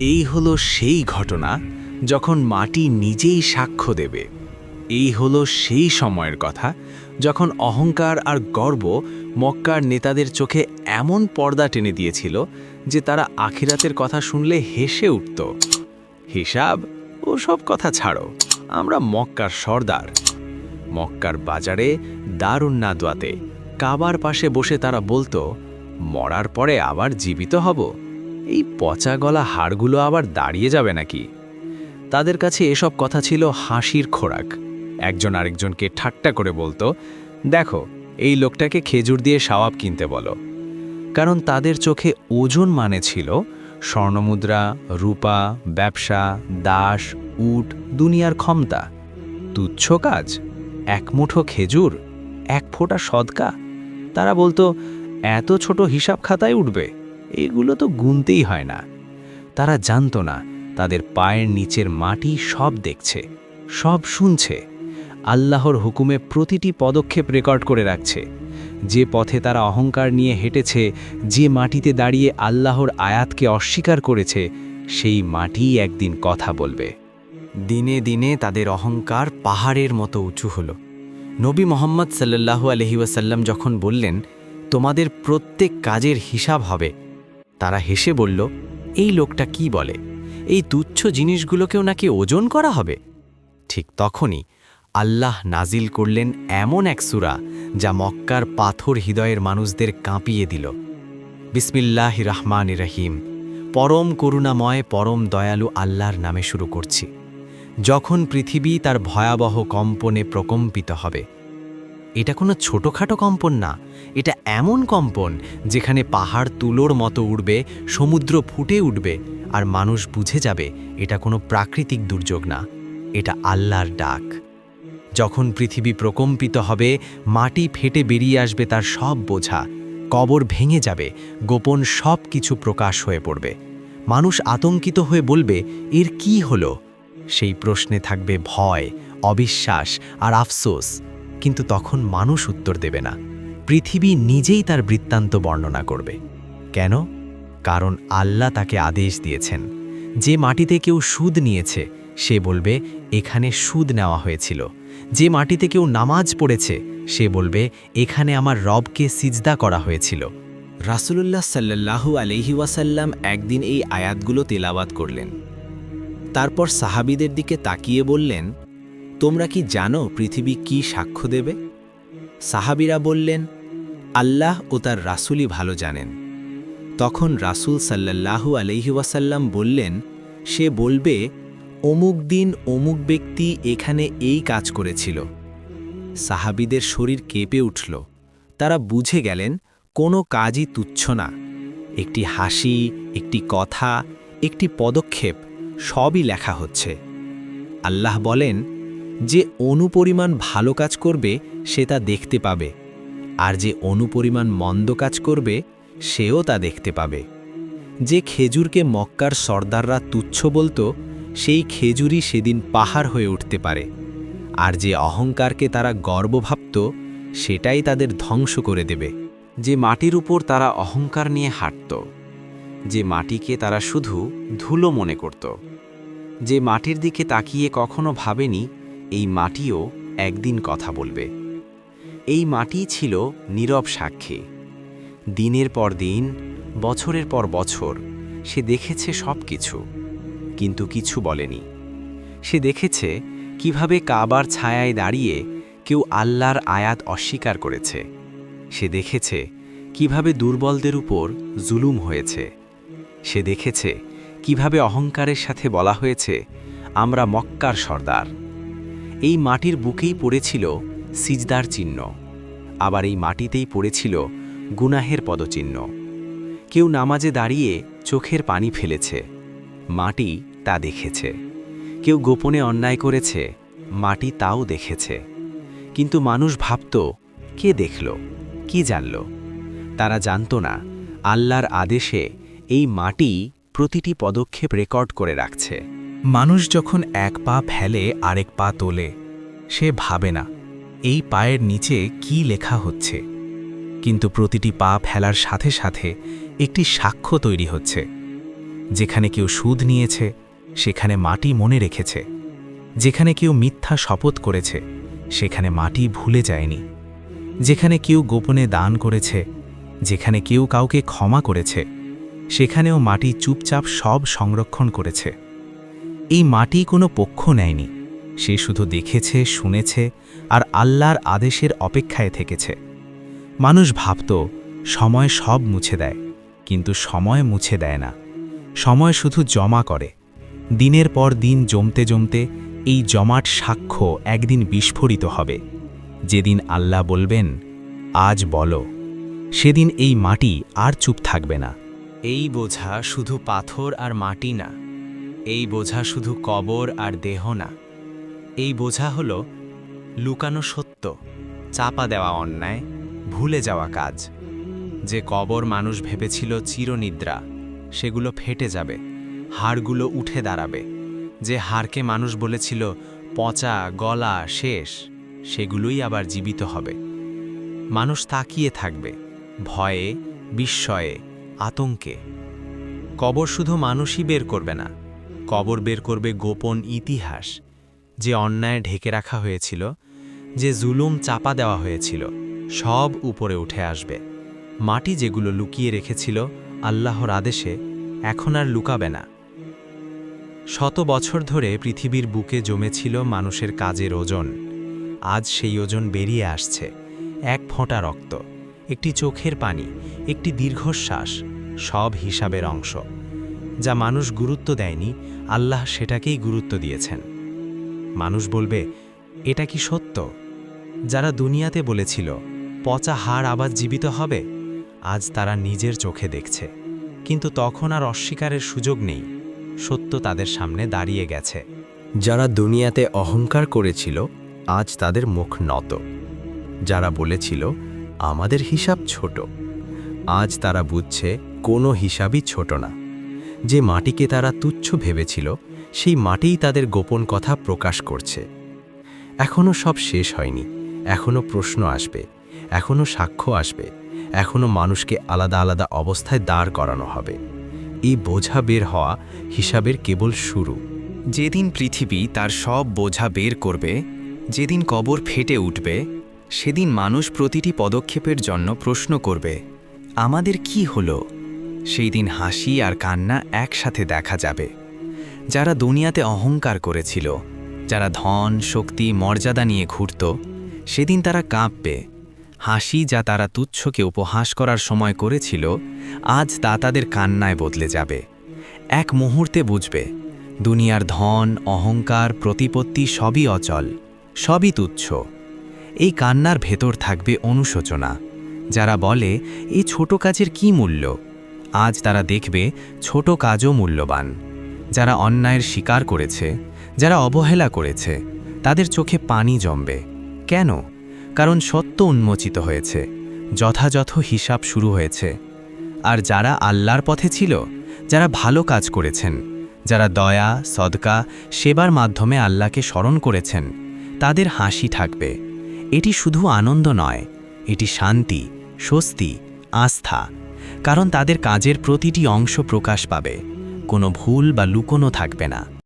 এই হলো সেই ঘটনা যখন মাটি নিজেই সাক্ষ্য দেবে। এই হলো সেই সময়ের কথা যখন অহংকার আর গর্ব মক্কার নেতাদের চোখে এমন পর্দা টেনে দিয়েছিল যে তারা আখিরাতের কথা শুনলে হেসে উঠত। হিসাব, ও সব কথা ছাড়ো, আমরা মক্কার সর্দার। মক্কার বাজারে দারুন্নাদোয়াতে কাবার পাশে বসে তারা বলতো, মরার পরে আবার জীবিত হব? এই পচা গলা হাড়গুলো আবার দাঁড়িয়ে যাবে নাকি? তাদের কাছে এসব কথা ছিল হাসির খোরাক। একজন আরেকজনকে ঠাট্টা করে বলতো, দেখো, এই লোকটাকে খেজুর দিয়ে সাওয়াব কিনতে বলো। কারণ তাদের চোখে ওজন মানে ছিল স্বর্ণমুদ্রা, রূপা, ব্যবসা, দাস, উট, দুনিয়ার ক্ষমতা। তুচ্ছ কাজ, এক মুঠো খেজুর, এক ফোঁটা সদকা। তারা বলতো, এত ছোট হিসাব খাতায় উঠবে। এগুলো তো গুনতেই হয় না। তারা জানতো না, তাদের পায়ের নিচের মাটি সব দেখছে, সব শুনছে। আল্লাহর হুকুমে প্রতিটি পদক্ষেপ রেকর্ড করে রাখছে। যে পথে তারা অহংকার নিয়ে হেঁটেছে, যে মাটিতে দাঁড়িয়ে আল্লাহর আয়াতকে অস্বীকার করেছে, সেই মাটিই একদিন কথা বলবে। দিনে দিনে তাদের অহংকার পাহাড়ের মতো উঁচু হলো। নবী মোহাম্মদ সাল্লাল্লাহু আলহি ওয়াসাল্লাম যখন বললেন, তোমাদের প্রত্যেক কাজের হিসাব হবে তারা হেসে বলল, এই লোকটা কি বলে? এই তুচ্ছ জিনিসগুলোকেও নাকি ওজন করা হবে? ঠিক তখনই আল্লাহ নাজিল করলেন এমন এক সুরা যা মক্কার পাথর হৃদয়ের মানুষদের কাঁপিয়ে দিল। বিসমিল্লাহ রহমান রহিম। পরম করুণাময়, পরম দয়ালু আল্লাহর নামে শুরু করছি। যখন পৃথিবী তার ভয়াবহ কম্পনে প্রকম্পিত হবে এটা কোনো ছোটোখাটো কম্পন না। এটা এমন কম্পন যেখানে পাহাড় তুলোর মতো উঠবে সমুদ্র ফুটে উঠবে আর মানুষ বুঝে যাবে এটা কোনো প্রাকৃতিক দুর্যোগ না। এটা আল্লাহর ডাক। যখন পৃথিবী প্রকম্পিত হবে, মাটি ফেটে বেরিয়ে আসবে তার সব বোঝা। কবর ভেঙে যাবে, গোপন সব কিছু প্রকাশ হয়ে পড়বে। মানুষ আতঙ্কিত হয়ে বলবে, এর কি হলো? সেই প্রশ্নে থাকবে ভয়, অবিশ্বাস আর আফসোস। কিন্তু তখন মানুষ উত্তর দেবে না। পৃথিবী নিজেই তার বৃত্তান্ত বর্ণনা করবে। কেন? কারণ আল্লাহ তাকে আদেশ দিয়েছেন। যে মাটিতে কেউ সুদ নিয়েছে, সে বলবে, এখানে সুদ নেওয়া হয়েছিল। যে মাটিতে কেউ নামাজ পড়েছে, সে বলবে, এখানে আমার রবকে সিজদা করা হয়েছিল। রাসুলুল্লাহ সাল্লাহু আলহি ওয়াসাল্লাম একদিন এই আয়াতগুলো তেলাওয়াত করলেন। তারপর সাহাবিদের দিকে তাকিয়ে বললেন তোমরা কি জানো পৃথিবী কি সাক্ষ্য দেবে? সাহাবিরা বললেন, আল্লাহ ও তার রাসুলই ভালো জানেন। তখন রাসুল সাল্লাল্লাহু আলহি ওয়াসাল্লাম বললেন, সে বলবে, অমুক দিন অমুক ব্যক্তি এখানে এই কাজ করেছিল। সাহাবিদের শরীর কেঁপে উঠল। তারা বুঝে গেলেন, কোনো কাজই তুচ্ছ না। একটি হাসি, একটি কথা, একটি পদক্ষেপ, সবই লেখা হচ্ছে। আল্লাহ বলেন যে অনুপরিমাণ ভালো কাজ করবে, সে তা দেখতে পাবে। আর যে অনুপরিমাণ মন্দ কাজ করবে, সেও তা দেখতে পাবে। যে খেজুরকে মক্কার সর্দাররা তুচ্ছ বলতো, সেই খেজুরই সেদিন পাহাড় হয়ে উঠতে পারে। আর যে অহংকারকে তারা গর্ব ভাবত, সেটাই তাদের ধ্বংস করে দেবে। যে মাটির উপর তারা অহংকার নিয়ে হাঁটত, যে মাটিকে তারা শুধু ধুলো মনে করত। যে মাটির দিকে তাকিয়ে কখনো ভাবেনি এই মাটিও একদিন কথা বলবে। এই মাটি ছিল নীরব সাক্ষী। দিনের পর দিন, বছরের পর বছর, সে দেখেছে সব কিছু কিন্তু কিছু বলেনি। সে দেখেছে কীভাবে কাবার ছায়ায় দাঁড়িয়ে কেউ আল্লাহর আয়াত অস্বীকার করেছে। সে দেখেছে কীভাবে দুর্বলদের উপর জুলুম হয়েছে। সে দেখেছে কীভাবে অহংকারের সাথে বলা হয়েছে, আমরা মক্কার সর্দার। এই মাটির বুকেই পড়েছিল সিজদার চিহ্ন। আবার এই মাটিতেই পড়েছিল গুনাহের পদচিহ্ন। কেউ নামাজে দাঁড়িয়ে চোখের পানি ফেলেছে। মাটি তা দেখেছে। কেউ গোপনে অন্যায় করেছে। মাটি তাও দেখেছে। কিন্তু মানুষ ভাবত, কে দেখল? কি জানল? তারা জানত না। আল্লাহর আদেশে এই মাটি প্রতিটি পদক্ষেপ রেকর্ড করে রাখছে। মানুষ যখন এক পা ফেলে, আরেক পা তোলে, সে ভাবে না, এই পায়ের নিচে কি লেখা হচ্ছে। কিন্তু প্রতিটি পা ফেলার সাথে সাথে একটি সাক্ষ্য তৈরি হচ্ছে। যেখানে কেউ সুদ নিয়েছে, সেখানে মাটি মনে রেখেছে। যেখানে কেউ মিথ্যা শপথ করেছে, সেখানে মাটি ভুলে যায়নি। যেখানে কেউ গোপনে দান করেছে, যেখানে কেউ কাউকে ক্ষমা করেছে, সেখানেও মাটি চুপচাপ সব সংরক্ষণ করেছে। এই মাটি কোনো পক্ষ নেয়নি। সে শুধু দেখেছে, শুনেছে আর আল্লাহর আদেশের অপেক্ষায় থেকেছে। মানুষ ভাবত, সময় সব মুছে দেয়, কিন্তু সময় মুছে দেয় না। সময় শুধু জমা করে। দিনের পর দিন জমতে জমতে এই জমাট সাক্ষ্য একদিন বিস্ফোরিত হবে। যেদিন আল্লাহ বলবেন, আজ বলো। সেদিন এই মাটি আর চুপ থাকবে না। এই বোঝা শুধু পাথর আর মাটি না এই বোঝা শুধু কবর আর দেহ না। এই বোঝা হল লুকানো সত্য, চাপা দেওয়া অন্যায়, ভুলে যাওয়া কাজ। যে কবর মানুষ ভেবেছিল চিরনিদ্রা, সেগুলো ফেটে যাবে, হাড়গুলো উঠে দাঁড়াবে। যে হাড়কে মানুষ বলেছিল পচা, গলা, শেষ, সেগুলোই আবার জীবিত হবে। মানুষ তাকিয়ে থাকবে, ভয়ে, বিস্ময়ে, আতঙ্কে। কবর শুধু মানুষই বের করবে না কবর বের করবে গোপন ইতিহাস যে অন্যায় ঢেকে রাখা হয়েছিল, যে জুলুম চাপা দেওয়া হয়েছিল, সব উপরে উঠে আসবে। মাটি যেগুলো লুকিয়ে রেখেছিল আল্লাহর আদেশে এখন আর লুকাবে না। শত বছর ধরে পৃথিবীর বুকে জমেছিল মানুষের কাজের ওজন। আজ সেই ওজন বেরিয়ে আসছে, এক ফোঁটা রক্ত, একটি চোখের পানি, একটি দীর্ঘশ্বাস, সব হিসাবের অংশ। যা মানুষ গুরুত্ব দেয়নি, আল্লাহ সেটাকেই গুরুত্ব দিয়েছেন। মানুষ বলবে, এটা কি সত্য? যারা দুনিয়াতে বলেছিল, পচা হাড় আবার জীবিত হবে? আজ তারা নিজের চোখে দেখছে। কিন্তু তখন আর অস্বীকারের সুযোগ নেই। সত্য তাদের সামনে দাঁড়িয়ে গেছে। যারা দুনিয়াতে অহংকার করেছিল, আজ তাদের মুখ নত। যারা বলেছিল, আমাদের হিসাব ছোট। আজ তারা বুঝছে, কোনো হিসাবই ছোট না। যে মাটিকে তারা তুচ্ছ ভেবেছিল, সেই মাটিই তাদের গোপন কথা প্রকাশ করছে। এখনও সব শেষ হয়নি এখনও প্রশ্ন আসবে এখনও সাক্ষ্য আসবে এখনও মানুষকে আলাদা আলাদা অবস্থায় দাঁড় করানো হবে। এই বোঝা বের হওয়া হিসাবের কেবল শুরু। যেদিন পৃথিবী তার সব বোঝা বের করবে, যেদিন কবর ফেটে উঠবে, সেদিন মানুষ প্রতিটি পদক্ষেপের জন্য প্রশ্ন করবে, আমাদের কি হলো? সেই দিন হাসি আর কান্না একসাথে দেখা যাবে। যারা দুনিয়াতে অহংকার করেছিল, যারা ধন, শক্তি, মর্যাদা নিয়ে ঘুরত, সেদিন তারা কাঁপবে। হাসি যা তারা তুচ্ছকে উপহাস করার সময় করেছিল, আজ তা তাদের কান্নায় বদলে যাবে। এক মুহূর্তে বুঝবে, দুনিয়ার ধন, অহংকার, প্রতিপত্তি সবই অচল, সবই তুচ্ছ। এই কান্নার ভেতর থাকবে অনুশোচনা, যারা বলে এই ছোট কাজের কি মূল্য? আজ তারা দেখবে ছোট কাজও মূল্যবান। যারা অন্যায়ের শিকার করেছে, যারা অবহেলা করেছে, তাদের চোখে পানি জমবে। কেন? কারণ সত্য উন্মোচিত হয়েছে, যথাযথ হিসাব শুরু হয়েছে। আর যারা আল্লাহর পথে ছিল, যারা ভালো কাজ করেছেন, যারা দয়া, সদকা, সেবার মাধ্যমে আল্লাহকে স্মরণ করেছেন, তাদের হাসি থাকবে। এটি শুধু আনন্দ নয়, এটি শান্তি, স্বস্তি, আস্থা। কারণ তাদের কাজের প্রতিটি অংশ প্রকাশ পাবে। কোনো ভুল বা লুকোনো থাকবে না।